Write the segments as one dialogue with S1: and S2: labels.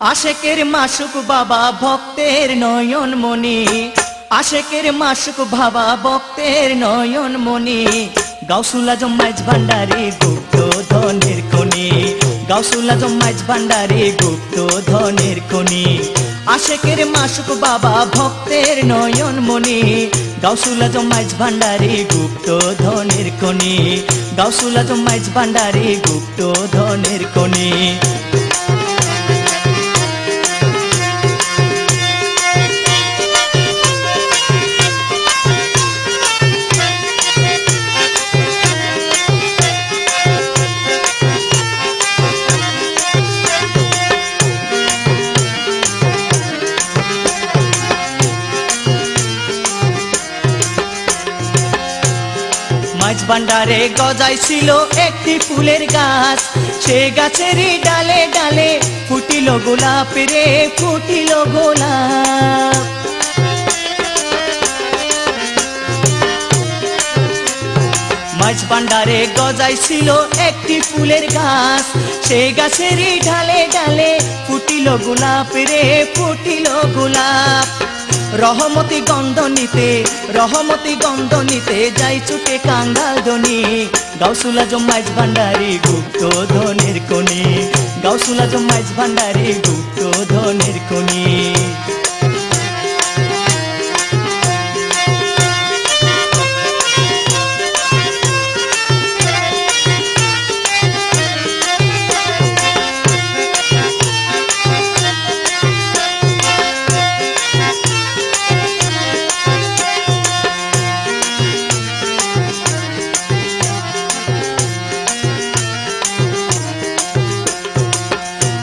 S1: আশেকের মাসুক বাবা ভক্তের নয়ন মনি আশেকের মাসুক বাবা ভক্তের নয়ন মনি গাউসুলা জম্মাইজ ভান্ডারি গুপ্ত ধনের খনি। গাউসুলা জম্মাইজ ভান্ডারি গুপ্ত ধনের খনি। আশেকের মাসুক বাবা ভক্তের নয়ন মনি গাউসুলা মাইজ ভান্ডারি গুপ্ত ধনের খনি গাউসুলা মাইজ ভান্ডারি গুপ্ত ধনের খনি মাছ ভান্ডারে গজাইছিল একটি ফুলের গাছ। সে গাছেরই ডালে ডালে ফুটিল গোলাপ রে, ফুটিল গোলাপ। মাছ ভান্ডারে গজাইছিল একটি ফুলের গাছ। সে গাছেরই ডালে ডালে ফুটিল গোলাপ রে, ফুটিল গোলাপ। রহমতি গন্ধ নিতে রহমতি গন্ধ নিতে যাই চুকে কাঙ্গাল ধনি গাউসুলা জমাইজ ভান্ডারি গুপ্ত ধনের কনি গাউসুলা জমাইজ ভান্ডারি গুপ্ত ধনের কনি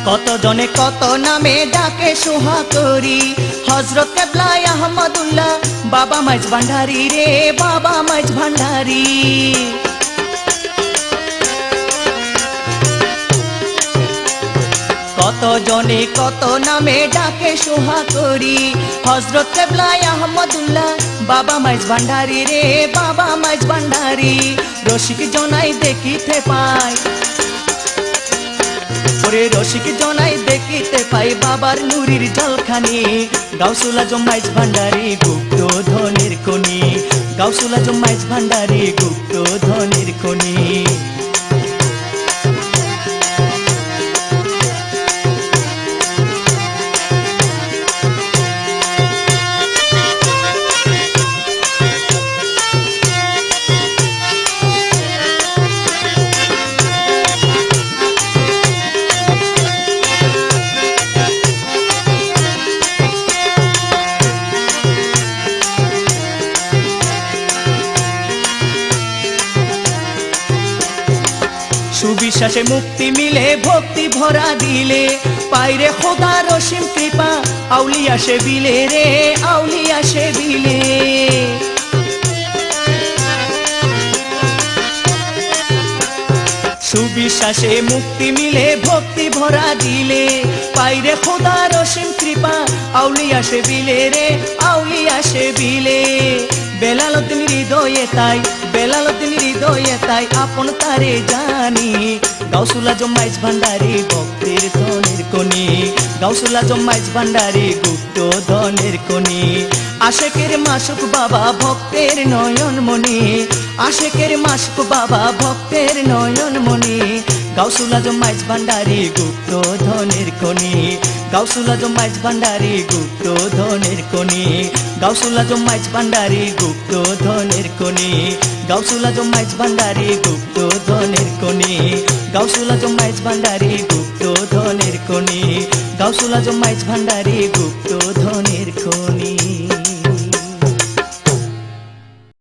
S1: কত জনে কত নামে ডাকে সোহা করি। হজরত কেবলাই আহমদুল্লাহ, বাবা মাইজ ভান্ডারি রে, বাবা মাইজ ভান্ডারি। কত জনে কত নামে ডাকে সোহা করি। হজরত কেবলাই আহমদুল্লাহ, বাবা মাইজ ভান্ডারি রে, বাবা মাইজ ভান্ডারি। রসিক জনাই দেখিতে পাই। ওরে রসিক জনাই দেখিতে পাই বাবার নুরির জলখানি। গাউসুলা জমাইজ ভান্ডারি, গুপ্ত ধনের খনি। গাউসুলা জমাইজ ভান্ডারি, গুপ্ত ধনের খনি। সুবিশ্বাসে মুক্তি মিলে, ভক্তি ভরা দিলে। পাইরে খোদা, রসিম কৃপা, আউলিয়া সে বিলে রে, আউলিয়া সে বিলে। সুবিশ্বাসে মুক্তি মিলে, ভক্তি ভরা দিলে। পাইরে খোদা, রসিম কৃপা, আউলিয়া সে বিলে রে, আউলিয়া সে বিলে। বেলালতিন হৃদয়ে তাই বেলালতিন হৃদয়ে তাই আপন তারে জানি। গাউসুলা জম্মাইজ ভান্ডারি ভক্তের ধনের কনি গাউসুলা জম্মাইজ ভান্ডারি গুপ্ত ধনের কনি আশেকের মাসুক বাবা ভক্তের নয়ন মনি আশেকের মাসুক বাবা ভক্তের নয়ন মনি গাউসুলা জম্মাইজ ভান্ডারি গুপ্ত ধনের কনি গাউসুলা মাইজ ভান্ডারি, গুপ্ত ধনের কনি গাউসুলা মাইজ ভান্ডারি, গুপ্ত ধনের কনি গাউসুলা মাইজ ভান্ডারি, গুপ্ত ধনের কনি গাউসুলা মাইজ ভান্ডারি, গুপ্ত ধনের কনি গাউসুলা মাইজ ভান্ডারি, গুপ্ত ধনের খনি